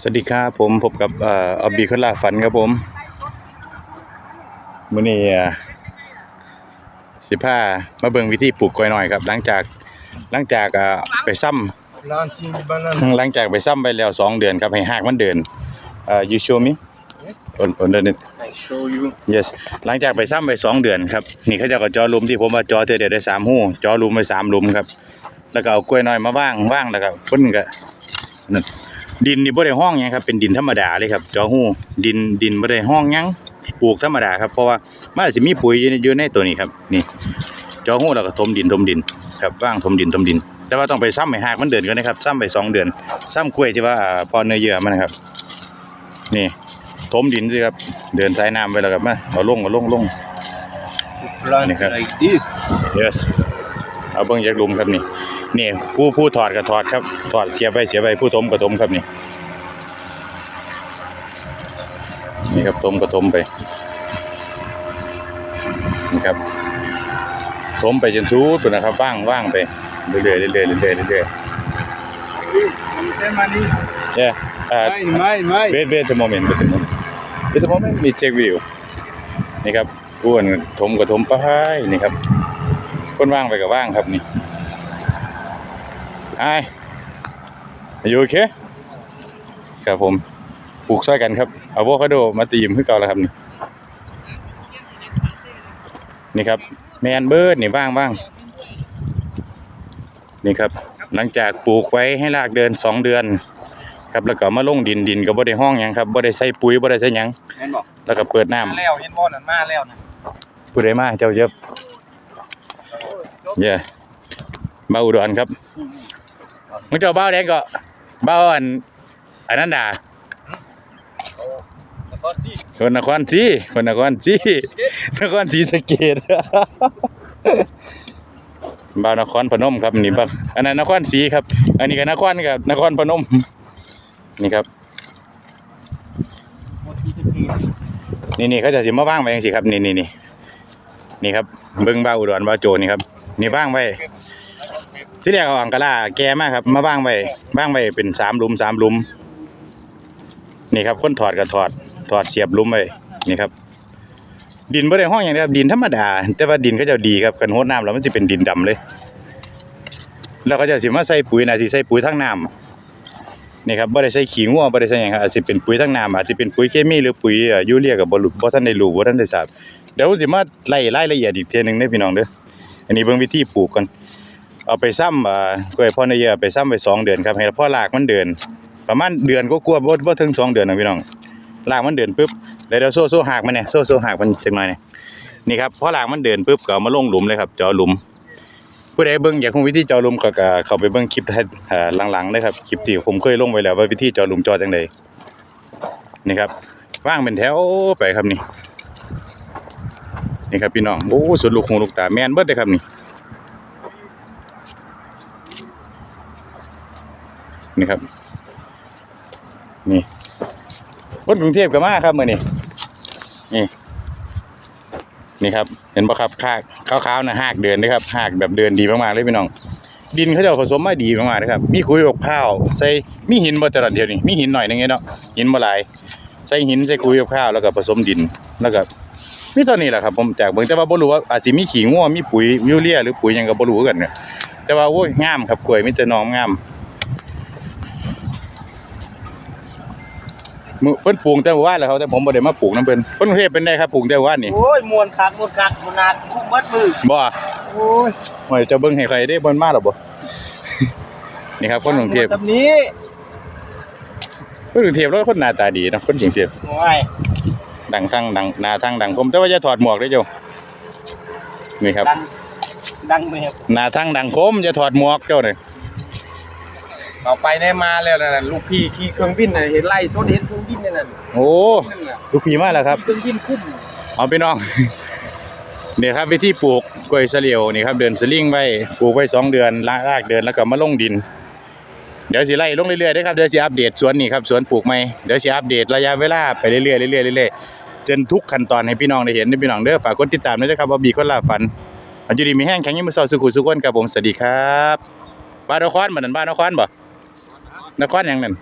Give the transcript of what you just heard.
สวัสดีครับผมพบกับเอ่อออบบีคนลาฝันครับผมมื้อนี้เอ่อสิพามาเบิ่งวิธีปลูกกล้วยน้อยครับ หลังจากหลังจากเอ่อไปซ้ำ Planting banana. หลังจากไปซ้ำไปแล้วสองเดือนครับให้หากมันเดินเอ่อ you show me on on the net I show you. yes หลังจากไปซ้ำไปสองเดือนครับ นี่เขาเจะก็เจอหลุมที่ผมว่าเจอเธอเดียวได้สามหูเจอหลุมไปสามหลุมครับ แล้วก็เอากล้วยน้อยมาว่างว่างแล้วก็เพิ่นก็นั่น ดินนี่บ่ได้ห้องหยังครับเป็นดินธรรมดาเลยครับเจอหูดินดินบ่ได้ห้องหยังปลูกธรรมดาครับเพราะว่ามันอาจสิมีปุ๋ยอยู่ในอยู่ในตัวนี้ครับ นี่เจอหูแล้วก็ถมดินถมดินครับว่างถมดินถมดิน แต่ว่าต้องไปซ้ำให้หากมันเดินก่อนนะครับซ้ำไปสองเดือนซ้ำกล้วยที่ว่าอ่าพอเนื้อเยื่อมันนะครับ นี่ถมดินสิครับเดินสายน้ำไปแล้วครับมาเอาลงเอาลงลง Plant Nika. like this. yes เอาเบิ่งจากหลุมครับนี่ นี่ผู้ผู้ถอดก็ถอดครับ ถอดเสียบไปเสียบไปผู้ถมก็ถมครับนี่นี่ครับถมก็ถมไปนี่ครับถมไปจนสุดพุ่นนะครับว่างว่างไปเรื่อยๆเรื่อยๆเรื่อยๆเรื่อย Say money. ๆ yeah uh, Mine, mine, mine. wait wait a moment wait a moment wait a moment me check video นี่ครับผู้อันถมก็ถมไปนี่ครับ คนว่างไปก็ว่างครับนี่ Hi Are you okay ครับผมปลูกซอยกันครับอะโวคาโดมาตีมขึ้นเก่าแล้วครับ นี่นี่ครับ แมนเบิร์ดนี่ว่างว่างนี่ครับ หลังจากปลูกไว้ให้รากเดินสองเดือน ครับแล้วก็มาลงดินดินก็บ่ได้ห้องหยังครับบ่ได้ใส่ปุ๋ยบ่ได้ใส่หยังเห็นบอกแล้วก็เปิดน้ำมาแล้วเห็นบ่นั่นมาแล้วนะผู้ใดมาเจ้าเยบเย่บ้าอุดรครับ มึงเจ้าบ้าแดงก็เบ้าอันอันนั้นด่าคนนครศรีคนนครศรีนครศรีสเกดบ้านครพนมครับนี่บ้าอันนั้นนครศรีครับ อันนี้ก็นครกับนครพนม นี่ครับ นี่นี่เขาจะสิมาว่างไว้ยังสิครับ นี่นี่นี่นี่ครับเบิ้งบ้าอุดรบ้าโจนี่ครับ นี่ว่างไว้ ที่แรกเอาอังกะลาแกมากครับ มาว่างไว้างไว้เป็นสามลุมสามลุม นี่ครับคนถอดก็ถอด ถอดเสียบลุมไว้นี่ครับ ดินบ่ได้ห้องอย่างนี้ครับดินธรรมดา แต่ว่าดินเขาเจะดีครับกันโหดน้ำแล้วมันจะเป็นดินดำเลย แล้วก็จะสิมาใส่ปุ๋ยน่าสิใส่ปุ๋ยทั้งน้ำนี่ครับบ่ได้ใส่ขี้งัวบ่ได้ใส่หยังครับอาจสิเป็นปุ๋ยทั้งน้ำอาจสิเป็นปุ๋ยเคมีหรือปุ๋ยยูเรียก็บ่รู้บ่ทันได้รู้บ่ทันได้ทราบเดี๋ยวผมสิมาไล่รายละเอียดอีกเทื่อหนึงเด้พี่น้องเด้ออันนี้เบิ่งวิธีปลูกก่อน เอาไปซ้ำอ่ากล้วยพ่อในเยอะไปซ้ำไปสองเดือนครับให้พ่อรากมันเดินประมาณเดือนก็กลัวบ่บ่ถึงสองเดือนนะพี่น้องรากมันเดินปุ๊บแล้วเดี๋ยวโซ่โซ่หากมันเนี่ยโซ่โซ่หากมันจักหน่อยเนี่ยนี่ครับพ่อรากมันเดินปุ๊บก็เอามาลงหลุมเลยครับเจาะหลุม ผู้ใดเบิ่งอยากรู้วิธีเจาะหลุมก็ก็เข้าไปเบิ่งคลิปอ่อหลังๆเลยครับคลิปที่ผมเคยลงไว้แล้วว่าวิธีเจาะหลุมเจาะจังไดนี่ครับว่างเป็นแถวไปครับนี่นี่ครับพี่น้องโอ้สุดลูกหูลูกตาแมนเบิดเลยครับนี่ นี่ครับ นี่คนกรุงเทพก็มาครับมื่อนี้นี่ นี่ครับ เห็นปะครับคากขาวๆนะหากเดินนะครับหากแบบเดินดีมากๆเลยพี่น้อง ดินเขาจะผสมมาดีมากๆนะครับ มีคุยอกข้าวใส่มีหินบ่ตลอดเดียวนี่มีหินหน่อยนึงเนาะหินบ่หลายใส่หินใส่คุยอกข้าวแล้วก็ผสมดินแล้วก็มีตอนนี้แหละครับผมจากเบิ่งแต่ว่าบ่รู้ว่าอาจจะมีขี้งัวมีปุ๋ยยูเรียหรือปุ๋ยยังก็บ่รู้กันเนี่ยแต่ว่าโอ้ยงามครับกล้วยมีแต่น้องงาม มือเพิ่นปลูกแต่ว่าแล้วเขาแต่ผมบ่ได้มาปลูกนํเพิ่นเพิ่นกรุงเทพเป็นได้ครับปลูกแต่ว่านี่โอ้ยมวนคักมวนคักมวนนาดคุ้มมัดมือบ่โอ้ยว่าจะเบิ่งให้ใครได้เพิ่นมาหรอบ่ นี่ครับคนกรุงเทพแบบนี้คนกรุงเทพแล้วคนหน้าตาดีเนาะคนกรุงเทพโอ้ยดังทั้งดังหน้าทั้งดังคมแต่ว่าอย่าถอดหมวกเด้อโจนี่ครับ ดังดังไหมครับหน้าทั้งดังคมอย่าถอดหมวกเจ้านี่ เอาไปได้มาแล้วนั่นลูกพี่ขี่เครื่องบินน่ะเห็นไล่โซนเห็นเครื่องบินนั่นน่ะโอ้นั่นน่ะลูกพี่มาแล้วครับเครื่องบินคุ้มเอาพี่น้อง เนี่ยครับวิธีปลูกกล้วยเสลียวนี่ครับเดินสลิงไว้ปลูกไว้สองเดือนลากรากเดินแล้วก็มาลงดิน เดี๋ยวสิไล่ลงเรื่อยๆเด้อครับเดี๋ยวสิอัปเดตสวนนี่ครับสวนปลูกใหม่เดี๋ยวสิอัปเดตระยะเวลาไปเรื่อยๆเรื่อยๆเรื่อยๆจนทุกขั้นตอนให้พี่น้องได้เห็นเด้อพี่น้องเด้อฝากกดติดตามด้วยนะครับว่าบีคนลาฝันอันอยู่ดีมีแห้งแข็งยังมือสอดสุขุสุขวนครับผมสวัสดีครับบ้านนครบ่นั่นบ้านนครบ่ นครอยังนั้น